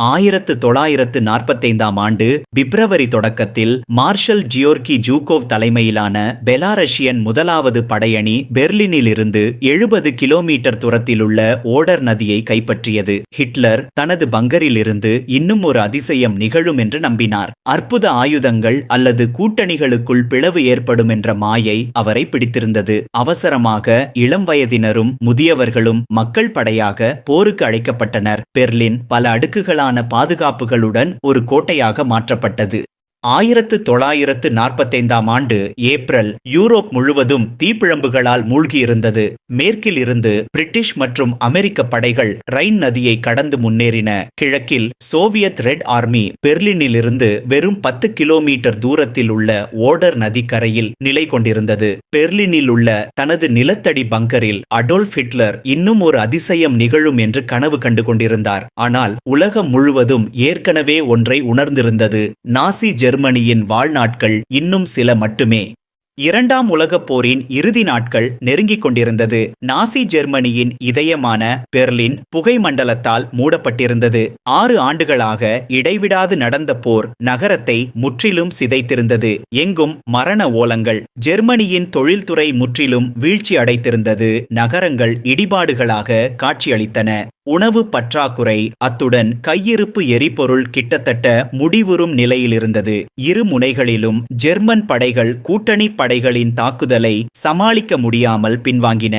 ஆயிரத்து தொள்ளாயிரத்து நாற்பத்தைந்தாம் ஆண்டு பிப்ரவரி தொடக்கத்தில் மார்ஷல் ஜியோர்கி ஜூகோவ் தலைமையிலான பெலாரஷியன் முதலாவது படையணி பெர்லினிலிருந்து எழுபது கிலோமீட்டர் தூரத்திலுள்ள ஓடர் நதியை கைப்பற்றியது. ஹிட்லர் தனது பங்கரிலிருந்து இன்னும் ஒரு அதிசயம் நிகழும் என்று நம்பினார். அற்புத ஆயுதங்கள் அல்லது கூட்டணிகளுக்குள் பிளவு ஏற்படும் என்ற மாயை அவரை பிடித்திருந்தது. அவசரமாக இளம் வயதினரும் முதியவர்களும் மக்கள் படையாக போருக்கு அழைக்கப்பட்டனர். பெர்லின் பல அடுக்குகளான பாதுகாப்புகளுடன் ஒரு கோட்டையாக மாற்றப்பட்டது. ஆயிரத்து தொள்ளாயிரத்து நாற்பத்தைந்தாம் ஆண்டு ஏப்ரல் யூரோப் முழுவதும் தீப்பிழம்புகளால் மூழ்கியிருந்தது. மேற்கில் இருந்து பிரிட்டிஷ் மற்றும் அமெரிக்க படைகள் ரைன் நதியை கடந்து முன்னேறின. கிழக்கில் சோவியத் ரெட் ஆர்மி பெர்லினிலிருந்து வெறும் பத்து கிலோமீட்டர் தூரத்தில் உள்ள ஓடர் நதிக்கரையில் நிலை கொண்டிருந்தது. பெர்லினில் உள்ள தனது நிலத்தடி பங்கரில் அடோல்ஃப் ஹிட்லர் இன்னும் ஒரு அதிசயம் நிகழும் என்று கனவு கண்டு கொண்டிருந்தார் ஆனால் உலகம் முழுவதும் ஏற்கனவே ஒன்றை உணர்ந்திருந்தது. நாசி ஜெர்மனியின் வாழ்நாட்கள் இன்னும் சில மட்டுமே. இரண்டாம் உலகப் போரின் இறுதி நாட்கள் நெருங்கிக் கொண்டிருந்தது. நாசி ஜெர்மனியின் இதயமான பெர்லின் புகை மண்டலத்தால் மூடப்பட்டிருந்தது. ஆறு ஆண்டுகளாக இடைவிடாது நடந்த போர் நகரத்தை முற்றிலும் சிதைத்திருந்தது. எங்கும் மரண ஓலங்கள் ஜெர்மனியின் தொழில்துறை முற்றிலும் வீழ்ச்சி அடைத்திருந்தது நகரங்கள் இடிபாடுகளாக காட்சியளித்தன. உணவு பற்றாக்குறை அத்துடன் கையிருப்பு எரிபொருள் கிட்டத்தட்ட முடிவுறும் நிலையில் இருந்தது இரு முனைகளிலும் ஜெர்மன் படைகள் கூட்டணி படைகளின் தாக்குதலை சமாளிக்க முடியாமல் பின்வாங்கின.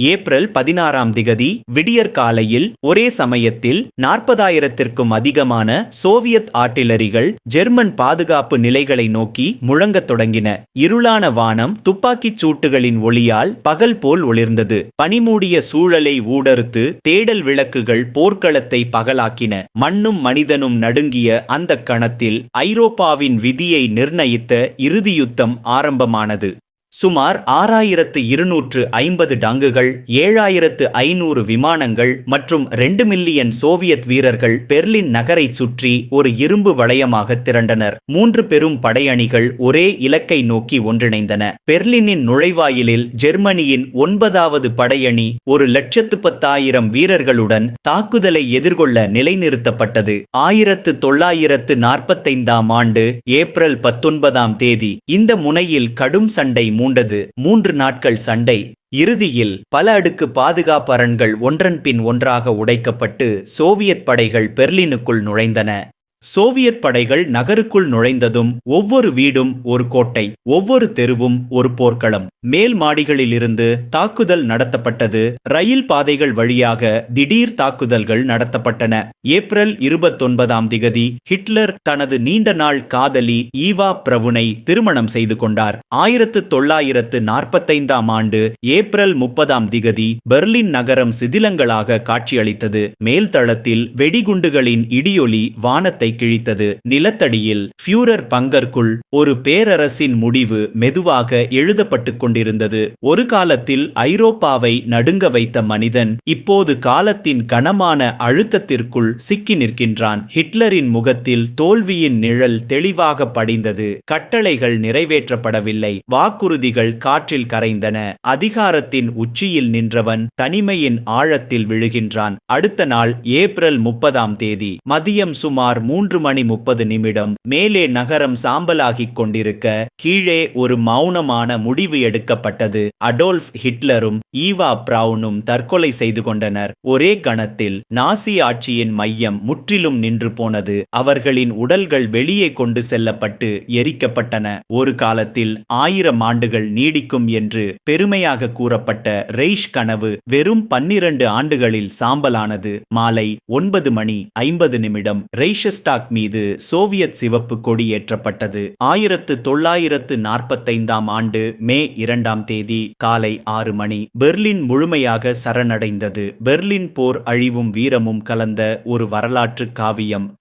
ஏப்ரல் பதினாறாம் திகதி விடியற் காலையில் ஒரே சமயத்தில் நாற்பதாயிரத்திற்கும் அதிகமான சோவியத் ஆர்டிலரிகள் ஜெர்மன் பாதுகாப்பு நிலைகளை நோக்கி முழங்கத் தொடங்கின. இருளான வானம் துப்பாக்கிச் சூட்டுகளின் ஒளியால் பகல் போல் ஒளிர்ந்தது. பனிமூடிய சூழலை ஊடறுத்து தேடல் விளக்குகள் போர்க்களத்தை பகலாக்கின. மண்ணும் மனிதனும் நடுங்கிய அந்த கணத்தில் ஐரோப்பாவின் விதியை நிர்ணயித்த இறுதியுத்தம் ஆரம்பமானது. சுமார் ஆறாயிரத்து இருநூற்று ஐம்பது டாங்குகள் ஏழாயிரத்து ஐநூறு விமானங்கள் மற்றும் ரெண்டு மில்லியன் சோவியத் வீரர்கள் பெர்லின் நகரை சுற்றி ஒரு இரும்பு வளையமாக திரண்டனர். மூன்று பெரும் படையணிகள் ஒரே இலக்கை நோக்கி ஒன்றிணைந்தன. பெர்லினின் நுழைவாயிலில் ஜெர்மனியின் ஒன்பதாவது படையணி ஒரு லட்சத்து பத்தாயிரம் வீரர்களுடன் தாக்குதலை எதிர்கொள்ள நிலைநிறுத்தப்பட்டது. ஆயிரத்து தொள்ளாயிரத்து நாற்பத்தைந்தாம் ஆண்டு ஏப்ரல் பத்தொன்பதாம் தேதி இந்த முனையில் கடும் சண்டை பூண்டது மூன்று நாட்கள் சண்டை. இறுதியில் பல அடுக்கு பாதுகாப்பு அரண்கள் ஒன்றன் பின் ஒன்றாக உடைக்கப்பட்டு சோவியத் படைகள் பெர்லினுக்குள் நுழைந்தன. சோவியத் படைகள் நகருக்குள் நுழைந்ததும் ஒவ்வொரு வீடும் ஒரு கோட்டை ஒவ்வொரு தெருவும் ஒரு போர்க்களம். மேல் மாடிகளிலிருந்து தாக்குதல் நடத்தப்பட்டது. ரயில் பாதைகள் வழியாக திடீர் தாக்குதல்கள் நடத்தப்பட்டன. ஏப்ரல் இருபத்தொன்பதாம் திகதி ஹிட்லர் தனது நீண்ட நாள் காதலி ஈவா பிரவுனை திருமணம் செய்து கொண்டார். ஆயிரத்து தொள்ளாயிரத்து நாற்பத்தைந்தாம் ஆண்டு ஏப்ரல் முப்பதாம் திகதி பெர்லின் நகரம் சிதிலங்களாக காட்சியளித்தது. மேல்தளத்தில் வெடிகுண்டுகளின் இடியொலி வானத்தை கிழித்தது நிலத்தடியில் ஃபியூரர் பங்கர்க்குள் ஒரு பேரரசின் முடிவு மெதுவாக எழுதப்பட்டு கொண்டிருந்தது. ஒரு காலத்தில் ஐரோப்பாவை நடுங்க வைத்த மனிதன் இப்போது காலத்தின் கனமான அழுத்தத்திற்குள் சிக்கி நிற்கின்றான். ஹிட்லரின் முகத்தில் தோல்வியின் நிழல் தெளிவாக படிந்தது. கட்டளைகள் நிறைவேற்றப்படவில்லை. வாக்குறுதிகள் காற்றில் கரைந்தன. அதிகாரத்தின் உச்சியில் நின்றவன் தனிமையின் ஆழத்தில் விழுகின்றான். அடுத்த நாள் ஏப்ரல் முப்பதாம் தேதி மதியம் சுமார் மூன்று மூன்று மணி முப்பது நிமிடம் மேலே நகரம் சாம்பலாகிக் கொண்டிருக்க கீழே ஒரு மௌனமான முடிவு எடுக்கப்பட்டது. அடோல்ஃப் ஹிட்லரும் ஈவா பிரவுனும் தற்கொலை செய்து கொண்டனர். ஒரே கணத்தில் நாசி ஆட்சியின் மையம் முற்றிலும் நின்று போனது. அவர்களின் உடல்கள் வெளியே கொண்டு செல்லப்பட்டு எரிக்கப்பட்டன. ஒரு காலத்தில் ஆயிரம் ஆண்டுகள் நீடிக்கும் என்று பெருமையாக கூறப்பட்ட ரெய்ஷ் கனவு வெறும் பன்னிரண்டு ஆண்டுகளில் சாம்பலானது. மாலை ஒன்பது மணி ஐம்பது நிமிடம் ரெய்ஷஸ்ட் ரெய்ஷஸ்டாக் மீது சோவியத் சிவப்பு கொடி ஏற்றப்பட்டது. ஆயிரத்து தொள்ளாயிரத்து நாற்பத்தைந்தாம் ஆண்டு மே இரண்டாம் தேதி காலை ஆறு மணி பெர்லின் முழுமையாக சரணடைந்தது. பெர்லின் போர் அழிவும் வீரமும் கலந்த ஒரு வரலாற்று காவியம்.